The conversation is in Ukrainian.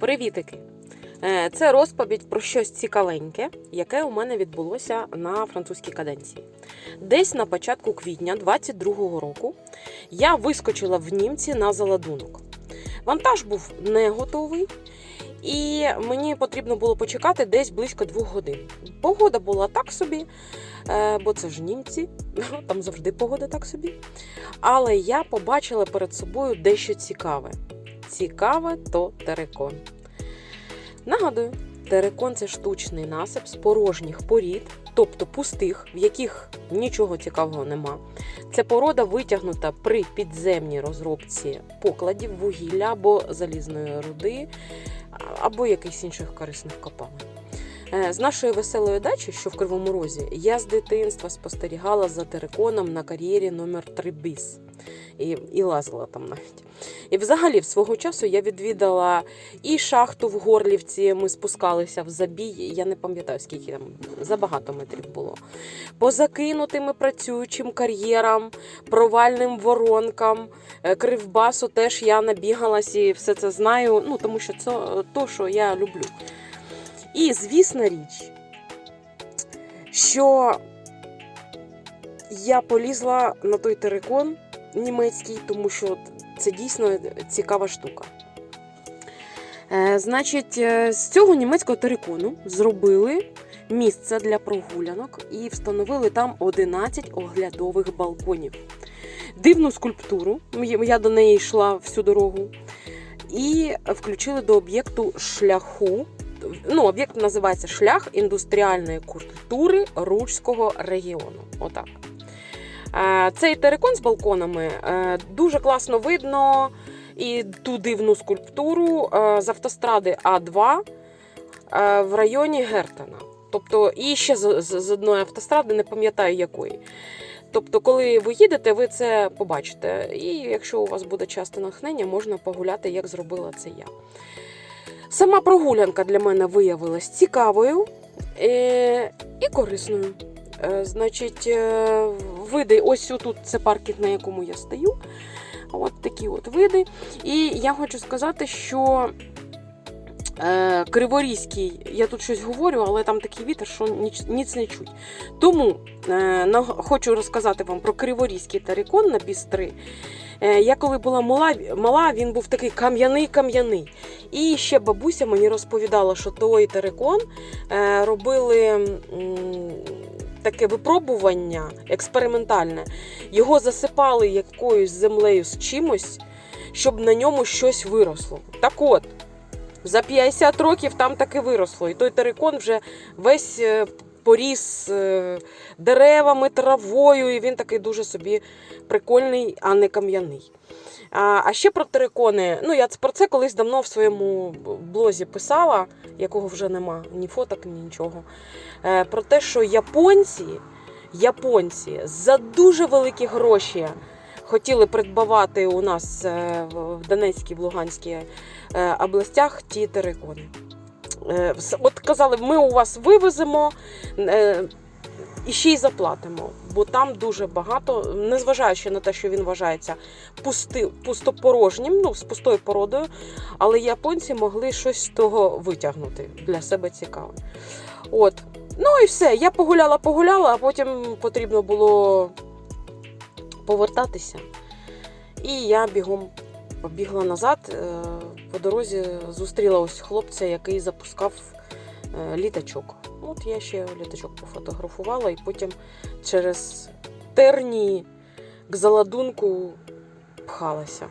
Привітики! Е, Це розповідь про щось цікавеньке, яке у мене відбулося на французькій каденції. Десь на початку квітня 22-го року я вискочила в німці на заладунок. Вантаж був не готовий, і мені потрібно було почекати десь близько двох годин. Погода була так собі, е, бо це ж німці, там завжди погода так собі. Але я побачила перед собою дещо цікаве. Цікаве то терикон. Нагадую, терикон це штучний насип з порожніх порід, тобто пустих, в яких нічого цікавого нема. Це порода витягнута при підземній розробці покладів вугілля або залізної руди, або якихось інших корисних копалин. Е, З нашої веселої дачі, що в Кривому Розі, я з дитинства спостерігала за териконом на кар'єрі номер 3 біс. І, і лазила там навіть. І взагалі, в свого часу я відвідала і шахту в Горлівці. Ми спускалися в забій. Я не пам'ятаю, скільки там забагато метрів було. По закинутим працюючим кар'єрам, провальним воронкам, е, кривбасу теж я набігалась і все це знаю. Ну тому що це то, що я люблю. І звісна річ, що я полізла на той терикон німецький, тому що це дійсно цікава штука. Е, значить, е, з цього німецького терикону зробили місце для прогулянок і встановили там 11 оглядових балконів. Дивну скульптуру, я до неї йшла всю дорогу, і включили до об'єкту шляху. Ну, об'єкт називається Шлях індустріальної культури Руцького регіону. Отак. Е, Цей терикон з балконами е, дуже класно видно і ту дивну скульптуру е, з автостради А2 е, в районі Гертена. Тобто, і ще з, з, з одної автостради, не пам'ятаю якої. Тобто, коли ви їдете, ви це побачите. І якщо у вас буде часто натхнення, можна погуляти, як зробила це я. Сама прогулянка для мене виявилась цікавою і корисною. Значить, види, ось тут це паркінг, на якому я стою. От такі от види. І я хочу сказати, що е, Криворізький, я тут щось говорю, але там такий вітер, що ніч, ніц не чуть. Тому е, на, хочу розказати вам про Криворізький тарикон на Бістри. Е, я коли була мала, мала, він був такий кам'яний-кам'яний. І ще бабуся мені розповідала, що той терикон е, робили. м, Таке випробування експериментальне. Його засипали якоюсь землею з чимось, щоб на ньому щось виросло. Так от, за 50 років там таки виросло. І той терикон вже весь е, поріс е, деревами, травою, і він такий дуже собі прикольний, а не кам'яний. А, ще про терикони. Ну, я про це колись давно в своєму блозі писала, якого вже нема, ні фоток, ні нічого. Е, про те, що японці, японці за дуже великі гроші хотіли придбавати у нас е, в Донецькій, в Луганській областях ті терикони. Е, От казали, ми у вас вивеземо е, і ще й заплатимо, бо там дуже багато, незважаючи на те, що він вважається пусти, пустопорожнім, ну, з пустою породою, але японці могли щось з того витягнути для себе цікаве. От. Ну і все. Я погуляла, погуляла, а потім потрібно було повертатися. І я бігом побігла назад. По дорозі зустріла ось хлопця, який запускав е, літачок. От я ще літачок пофотографувала і потім через тернії к заладунку пхалася.